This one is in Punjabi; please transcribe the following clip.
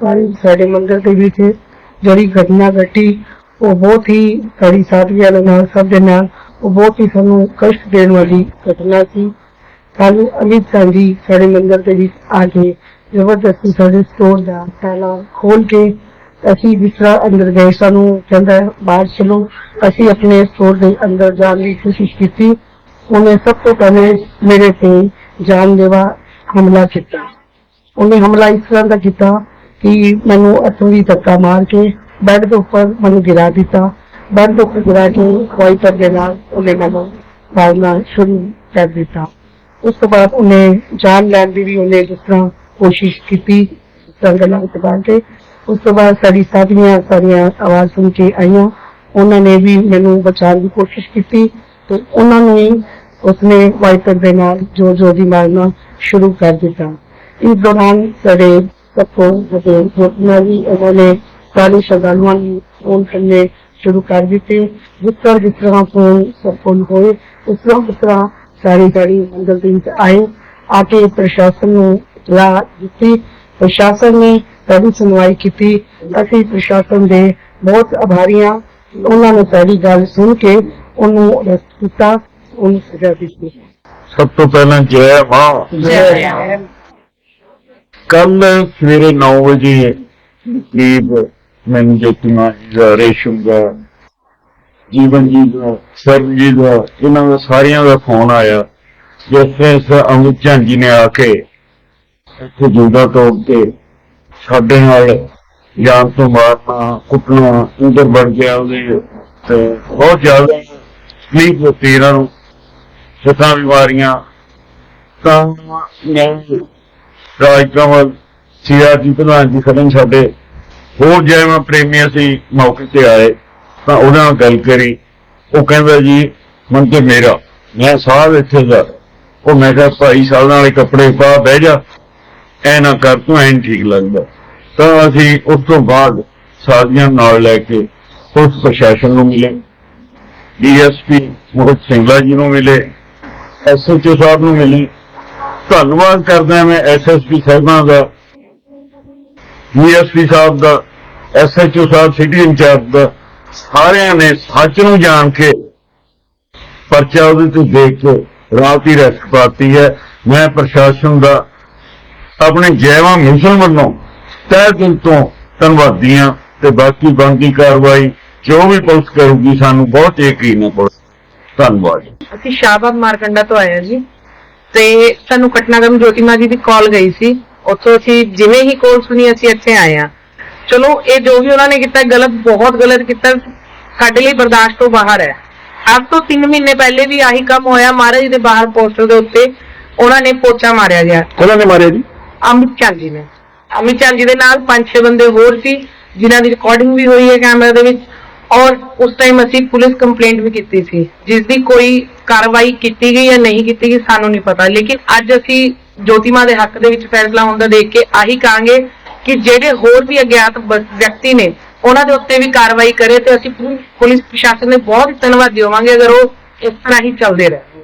ਕੱਲ੍ਹ ਸਾਡੇ ਮੰਦਿਰ ਦੇ ਵਿੱਚ ਜਿਹੜੀ ਘਟਨਾ ਘਟੀ, ਉਹ ਬਹੁਤ ਹੀ ਸਾਡੀ ਸਾਥੀਆਂ ਦੇ ਨਾਲ, ਸਭ ਦੇ ਨਾਲ, ਉਹ ਬਹੁਤ ਹੀ ਸਾਨੂੰ ਕਸ਼ਟ ਦੇਣ ਵਾਲੀ ਘਟਨਾ ਸੀ। ਕੱਲ ਅਮਿਤ ਸਿੰਘ ਸਾਡੇ ਮੰਦਿਰ ਦੇ ਵਿੱਚ ਆ ਕੇ ਜ਼ਬਰਦਸਤੀ ਸਾਡੇ ਸਟੋਰ ਦਾ ਤਾਲਾ ਖੋਲ ਕੇ ਅਸੀਂ ਜਿਸ ਤਰ੍ਹਾਂ ਅੰਦਰ ਗਏ, ਸਾਨੂੰ ਕਹਿੰਦਾ ਬਾਹਰ ਚਲੋ। ਅਸੀਂ ਆਪਣੇ ਸਟੋਰ ਦੇ ਅੰਦਰ ਜਾਣ ਦੀ ਕੋਸ਼ਿਸ਼ ਕੀਤੀ। ਉਹਨੇ ਸਭ ਤੋਂ ਪਹਿਲੇ ਮੇਰੇ ਤੇ ਜਾਨਲੇਵਾ ਹਮਲਾ ਕੀਤਾ। ਉਹਨੇ ਹਮਲਾ ਇਸ ਤਰ੍ਹਾਂ ਦਾ ਕੀਤਾ ਕਿ ਮੈਨੂੰ ਅਸਲੀ ਧੱਕਾ ਮਾਰ ਕੇ ਬੈੱਡ ਦੇ ਉੱਪਰ ਮੈਨੂੰ ਗਿਰਾ ਦਿੱਤਾ। ਬੈੱਡ ਦੇ ਉੱਪਰ ਗਿਰਾ ਕੇ ਵਾਈਪਰ ਦੇ ਨਾਲ ਉਹਨੇ ਮੈਨੂੰ ਮਾਰਨਾ ਸ਼ੁਰੂ ਕਰ ਦਿੱਤਾ। ਉਸ ਤੋਂ ਬਾਅਦ ਉਹਨੇ ਜਾਨ ਲੈਣ ਦੀ ਵੀ ਉਹਨੇ ਜਿਸ ਤਰ੍ਹਾਂ ਕੋਸ਼ਿਸ਼ ਕੀਤੀ ਸੰਗਲਾਂ ਉਤਪਾਦ ਕੇ। ਉਸ ਤੋਂ ਬਾਅਦ ਸਾਡੀ ਸਾਥੀਆਂ ਸਾਰੀਆਂ ਆਵਾਜ਼ ਸੁਣ ਕੇ ਆਈਆਂ। ਉਹਨਾਂ ਨੇ ਵੀ ਮੈਨੂੰ ਬਚਾਉਣ ਦੀ ਕੋਸ਼ਿਸ਼ ਕੀਤੀ ਤੇ ਉਹਨਾਂ ਨੂੰ ਹੀ ਉਸਨੇ ਵਾਈਪਰ ਦੇ ਨਾਲ ਜੋ ਜੋ ਦੀ ਮਾਰਨਾ ਸ਼ੁਰੂ ਕਰ ਦਿੱਤਾ। ਇਸ ਦੌਰਾਨ ਸਾਡੇ ਤੋਂ ਵੱਡੇ ਘਟਨਾ ਵੀ ਉਹਨਾਂ ਨੇ ਸਾਰੇ ਸ਼ਰਧਾਲੂਆਂ ਨੂੰ ਫੋਨ ਕਰਨੇ ਸ਼ੁਰੂ ਕਰ ਦਿੱਤੇ। ਜਿਸ ਤਰ੍ਹਾਂ ਜਿਸ ਤਰ੍ਹਾਂ ਫੋਨ ਸਭ ਕੋਲ ਹੋਏ ਉਸ ਤਰ੍ਹਾਂ ਉਸ ਤਰ੍ਹਾਂ ਸਾਰੀ ਸਾਰੀ ਮੰਦਿਰ ਦੇ ਵਿੱਚ ਆਏ। ਆ ਕੇ ਪ੍ਰਸ਼ਾਸਨ ਨੂੰ ਇਤਲਾਹ ਦਿੱਤੀ। ਪ੍ਰਸ਼ਾਸਨ ਨੇ ਸਾਡੀ ਸੁਣਵਾਈ ਕੀਤੀ। ਅਸੀਂ ਪ੍ਰਸ਼ਾਸਨ ਦੇ ਬਹੁਤ ਆਭਾਰੀ ਹਾਂ ਉਹਨਾਂ ਨੇ ਸਾਡੀ ਗੱਲ ਸੁਣ ਕੇ ਉਹਨੂੰ ਅਰੈਸਟ ਕੀਤਾ। ਉਹਨੂੰ ਸਜ਼ਾ ਦਿੱਤੀ। ਸਭ ਤੋਂ ਪਹਿਲਾਂ ਜੈ ਮਾਂ। ਕੱਲ ਸਵੇਰੇ 9 ਵਜੇ ਕਰੀਬ ਮੈਨੂੰ ਜੋਤੀਮਾ ਦਾ ਰੇਸ਼ਮ ਦਾ, ਜੀਵਨ ਜੀ ਦਾ ਸਰਬ ਜੀ ਦਾ, ਇਹਨਾਂ ਦਾ ਸਾਰਿਆਂ ਦਾ ਫੋਨ ਆਇਆ। ਜਿਸ ਵਿੱਚ ਅਮਿਤ ਚੰਦ ਜੀ ਨੇ ਆ ਕੇ ਇੱਥੇ ਜਿੰਦਾ ਤੋੜ ਕੇ ਸਾਡੇ ਨਾਲ ਜਾਨ ਤੋਂ ਮਾਰਨਾ, ਕੁੱਟਣਾ, ਅੰਦਰ ਬਣ ਗਿਆ ਉਹਦੇ ਤੇ ਬਹੁਤ ਜ਼ਿਆਦਾ ਤਕਲੀਫ ਹੋਤੀ ਨੂੰ, ਸੱਤਾਂ ਬਿਮਾਰੀਆਂ ਤਾਂ ਮੈਂ ਰਾਜ ਕਮਲ ਸੀਆਰਜੀ ਪ੍ਰਧਾਨ ਜੀ ਖਤਮ ਸਾਡੇ ਹੋਰ ਜੈਵਾਂ ਪ੍ਰੇਮੀ ਅਸੀਂ ਮੌਕੇ ਤੇ ਆਏ, ਤਾਂ ਉਹਨਾਂ ਨਾਲ ਗੱਲ ਕਰੀ। ਉਹ ਕਹਿੰਦਾ ਜੀ, ਮਨ ਤੇ ਮੇਰਾ, ਮੈਂ ਸਾਹ ਇੱਥੇ ਦਾ। ਉਹ ਮੈਂ ਕਿਹਾ, ਭਾਈ ਸਾਲ ਵਾਲੇ ਕੱਪੜੇ ਪਾ, ਬਹਿ ਜਾ। ਐ ਨਾ ਕਰ, ਤੂੰ ਐਂ ਨੀ ਠੀਕ ਲੱਗਦਾ। ਤਾਂ ਅਸੀਂ ਉਸ ਤੋਂ ਬਾਅਦ ਸਾਥੀਆਂ ਨਾਲ ਲੈ ਕੇ ਪੁਲਿਸ ਪ੍ਰਸ਼ਾਸਨ ਨੂੰ ਮਿਲੇ। ਡੀਐਸਪੀ ਮੋਹਿਤ ਸਿੰਘਲਾ ਜੀ ਨੂੰ ਮਿਲੇ। ਐਸਐਚਓ ਸਾਹਿਬ ਨੂੰ ਮਿਲੇ। ਧੰਨਵਾਦ ਕਰਦਾ ਮੈਂ ਐਸਐਸਪੀ ਸਾਹਿਬਾਂ ਦਾ, ਡੀਐਸਪੀ ਸਾਹਿਬ ਦਾ ਐਸਐਚਓ ਸਾਹਿਬ ਸਿਟੀ ਇੰਚਾਰਜ ਦਾ, ਸਾਰਿਆਂ ਨੇ ਸੱਚ ਨੂੰ ਜਾਣ ਕੇ ਪਰਚਾ ਉਹਦੇ ਤੇ ਦੇਖ ਕੇ ਰਾਤ ਹੀ ਰੈਸਟ ਪਾਤੀ ਹੈ। ਮੈਂ ਪ੍ਰਸ਼ਾਸਨ ਦਾ, ਆਪਣੇ ਜੈਵਾਂ ਮਿਸ਼ਨ ਵੱਲੋਂ ਤਹਿ ਦਿਲ ਤੋਂ ਧੰਨਵਾਦੀ ਹਾਂ ਤੇ ਬਾਕੀ ਬਣਦੀ ਕਾਰਵਾਈ ਜੋ ਵੀ ਪੁਲਿਸ ਕਰੂਗੀ, ਸਾਨੂੰ ਬਹੁਤ ਯਕੀਨ ਹੈ ਪੁਲਿਸ। ਧੰਨਵਾਦ। ਅਸੀਂ ਸ਼ਾਹਬਾਦ ਮਾਰਕੰਡਾ ਤੋਂ ਆਏ ਹਾਂ ਜੀ। ਤੇ ਸਾਨੂੰ ਘਟਨਾਕ੍ਰਮ ਜੋਤੀਮਾ ਜੀ ਦੀ ਕਾਲ ਗਈ ਸੀ। ਉੱਥੋਂ ਅਸੀਂ ਜਿਵੇਂ ਹੀ ਕਾਲ ਸੁਣੀ ਅਸੀਂ ਇੱਥੇ ਆਏ ਹਾਂ। ਚਲੋ ਇਹ ਜੋ ਵੀ ਉਹਨਾਂ ਨੇ ਕੀਤਾ ਗਲਤ ਬਹੁਤ ਗਲਤ ਕੀਤਾ ਸਾਡੇ ਲਈ ਬਰਦਾਸ਼ਤ ਤੋਂ ਬਾਹਰ ਹੈ। ਅੱਜ ਤੋਂ 3 ਮਹੀਨੇ ਪਹਿਲੇ ਵੀ ਆਹੀ ਕੰਮ ਹੋਇਆ ਮਹਾਰਾਜ ਦੇ ਬਾਹਰ ਪੋਸਟਰ ਦੇ ਉੱਤੇ ਉਹਨਾਂ ਨੇ ਪੋਚਾ ਮਾਰਿਆ ਗਿਆ। ਉਹਨਾਂ ਨੇ ਮਾਰਿਆ ਜੀ? ਅਮਿਤ ਚੰਦ ਜੀ ਨੇ। ਅਮਿਤ ਚੰਦ ਜੀ ਦੇ ਨਾਲ ਪੰਜ ਛੇ ਬੰਦੇ ਹੋਰ ਸੀ ਜਿਨ੍ਹਾਂ ਦੀ ਰਿਕਾਰਡਿੰਗ ਵੀ ਹੋਈ ਹੈ ਕੈਮਰੇ ਦੇ ਵਿੱਚ। ਔਰ ਉਸ ਟਾਈਮ ਅਸੀਂ ਪੁਲਿਸ ਕੰਪਲੇਂਟ ਵੀ ਕੀਤੀ ਸੀ ਜਿਸ ਦੀ ਕੋਈ ਕਾਰਵਾਈ ਕੀਤੀ ਗਈ ਜਾਂ ਨਹੀਂ ਕੀਤੀ ਗਈ ਸਾਨੂੰ ਨਹੀਂ ਪਤਾ। ਲੇਕਿਨ ਅੱਜ ਅਸੀਂ ਜੋਤੀਮਾ ਦੇ ਹੱਕ ਦੇ ਵਿੱਚ ਫੈਸਲਾ ਹੁੰਦਾ ਦੇਖ ਕੇ ਆਹੀ ਕਹਾਂਗੇ ਕਿ ਜਿਹੜੇ ਹੋਰ ਵੀ ਅਗਿਆਤ ਵਿਅਕਤੀ ਨੇ, ਉਹਨਾਂ ਦੇ ਉੱਤੇ ਵੀ ਕਾਰਵਾਈ ਕਰੇ ਤੇ ਅਸੀਂ ਪੁਲਿਸ ਪ੍ਰਸ਼ਾਸਨ ਦੇ ਬਹੁਤ ਹੀ ਧੰਨਵਾਦੀ ਹੋਵਾਂਗੇ ਅਗਰ ਉਹ ਇਸ ਤਰ੍ਹਾਂ ਹੀ ਚੱਲਦੇ ਰਹੇ।